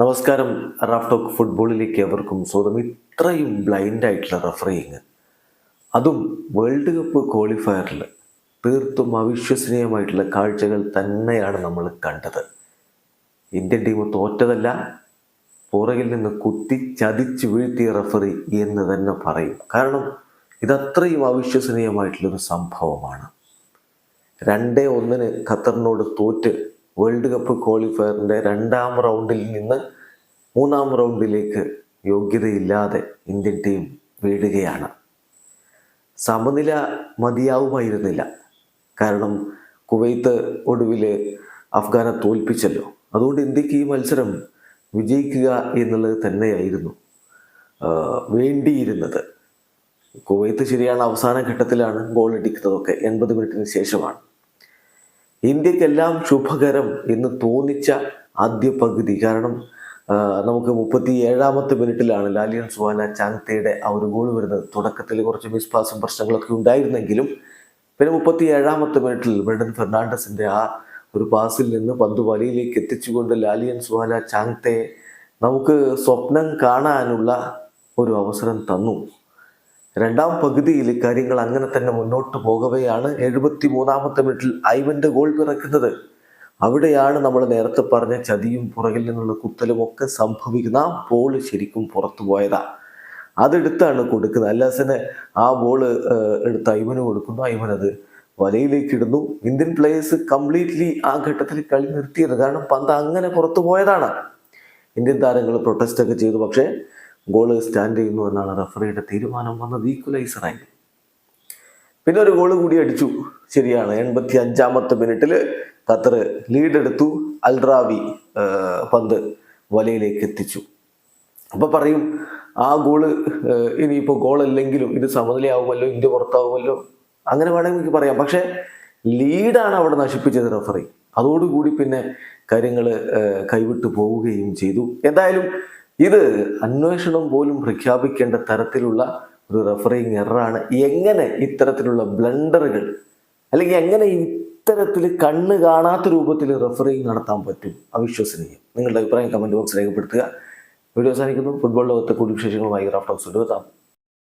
നമസ്കാരം. Raf talk ഫുട്ബോളിലേക്ക് അവർക്കും സ്വന്തം ഇത്രയും ബ്ലൈൻഡായിട്ടുള്ള റഫറിങ്. അതും വേൾഡ് കപ്പ് ക്വാളിഫയറിൽ തീർത്തും അവിശ്വസനീയമായിട്ടുള്ള കാഴ്ചകൾ തന്നെയാണ് നമ്മൾ കണ്ടത്. ഇന്ത്യൻ ടീം തോറ്റതല്ല പുറകിൽ നിന്ന് കുത്തി ചതിച്ച് വീഴ്ത്തിയ റഫറി എന്ന് തന്നെ പറയും. കാരണം ഇതത്രയും അവിശ്വസനീയമായിട്ടുള്ളൊരു സംഭവമാണ്. രണ്ടേ ഒന്നിന് ഖത്തറിനോട് തോറ്റ് വേൾഡ് കപ്പ് ക്വാളിഫയറിന്റെ രണ്ടാം റൗണ്ടിൽ നിന്ന് മൂന്നാം റൗണ്ടിലേക്ക് യോഗ്യതയില്ലാതെ ഇന്ത്യൻ ടീം വീഴുകയാണ്. സമനില മതിയാവുമായിരുന്നില്ല. കാരണം കുവൈത്ത് ഒടുവിൽ അഫ്ഗാനെ തോൽപ്പിച്ചല്ലോ. അതുകൊണ്ട് ഇന്ത്യയ്ക്ക് ഈ മത്സരം വിജയിക്കുക എന്നുള്ളത് തന്നെയായിരുന്നു വേണ്ടിയിരുന്നത്. കുവൈത്ത് ശരിയാണ് അവസാന ഘട്ടത്തിലാണ് ഗോൾ അടിക്കുന്നതൊക്കെ എൺപത് മിനിറ്റിന് ശേഷമാണ്. ഇന്ത്യക്കെല്ലാം ശുഭകരം എന്ന് തോന്നിച്ച ആദ്യ പകുതി. കാരണം നമുക്ക് മുപ്പത്തി ഏഴാമത്തെ മിനിറ്റിലാണ് ലാലിയൻ സുവാല ചാങ്തയുടെ ആ ഒരു ഗോൾ വരുന്നത്. തുടക്കത്തിൽ കുറച്ച് മിസ്പാസും പ്രശ്നങ്ങളൊക്കെ ഉണ്ടായിരുന്നെങ്കിലും പിന്നെ മുപ്പത്തി ഏഴാമത്തെ മിനിറ്റിൽ ബ്രണ്ടൻ ഫെർണാണ്ടസിന്റെ ആ ഒരു പാസിൽ നിന്ന് പന്ത് വലയിലേക്ക് എത്തിച്ചുകൊണ്ട് ലാലിയൻ സുവാല ചാങ്തയെ നമുക്ക് സ്വപ്നം കാണാനുള്ള ഒരു അവസരം തന്നു. രണ്ടാം പകുതിയിൽ കാര്യങ്ങൾ അങ്ങനെ തന്നെ മുന്നോട്ട് പോകവെയാണ് എഴുപത്തി മൂന്നാമത്തെ മിനിറ്റിൽ ഐവന്റെ ഗോൾ പിറക്കുന്നത്. അവിടെയാണ് നമ്മൾ നേരത്തെ പറഞ്ഞ ചതിയും പുറകിൽ നിന്നുള്ള കുത്തലും ഒക്കെ സംഭവിക്കുന്ന ആ ബോൾ ശരിക്കും പുറത്തു പോയതാ. അതെടുത്താണ് കൊടുക്കുന്നത്. അല്ലാസിന് ആ ബോൾ എടുത്ത് ഐവന് കൊടുക്കുന്നു. അത് വലയിലേക്ക് ഇടുന്നു. ഇന്ത്യൻ പ്ലേയേഴ്സ് കംപ്ലീറ്റ്ലി ആ ഘട്ടത്തിൽ കളി നിർത്തിയത്. കാരണം പന്ത് അങ്ങനെ പുറത്തു പോയതാണ്. ഇന്ത്യൻ താരങ്ങൾ പ്രൊട്ടസ്റ്റ് ഒക്കെ ചെയ്തു. പക്ഷേ ഗോൾ സ്റ്റാൻഡ് ചെയ്യുന്നു എന്നാണ് റഫറിയുടെ തീരുമാനം വന്നത് ഈക്വലൈസറായി പിന്നെ ഒരു ഗോൾ കൂടി അടിച്ചു. ശരിയാണ്. എൺപത്തി അഞ്ചാമത്തെ മിനിറ്റിൽ ഖത്തർ ലീഡെടുത്തു അൽറാവി പന്ത് വലയിലേക്ക് എത്തിച്ചു. അപ്പോൾ പറയും ആ ഗോൾ ഇനിയിപ്പോൾ ഗോളല്ലെങ്കിലും ഗോൾ ഇത് സമനിലയാവുമല്ലോ ഇന്ത്യ പുറത്താവുമല്ലോ അങ്ങനെ വേണമെങ്കിൽ എനിക്ക് പറയാം. പക്ഷെ ലീഡാണ് അവിടെ നശിപ്പിച്ചത് റഫറി അതോടുകൂടി പിന്നെ കാര്യങ്ങൾ കൈവിട്ടു പോവുകയും ചെയ്തു. എന്തായാലും ഇത് അന്വേഷണം പോലും പ്രഖ്യാപിക്കേണ്ട തരത്തിലുള്ള ഒരു റഫറിങ് എററാണ് എങ്ങനെ ഇത്തരത്തിലുള്ള ബ്ലണ്ടറുകൾ അല്ലെങ്കിൽ എങ്ങനെ ഇത്തരത്തിൽ കണ്ണ് കാണാത്ത രൂപത്തിൽ റഫറിങ് നടത്താൻ പറ്റും? അവിശ്വസനീയം. നിങ്ങളുടെ അഭിപ്രായം കമന്റ് ബോക്സ് രേഖപ്പെടുത്തുക. വീഡിയോ അവസാനിക്കുന്നു. ഫുട്ബോൾ ലോകത്തെ കൂടുതൽ വിശേഷങ്ങളുമായി റാഫ്റ്റോക്സ് എത്താം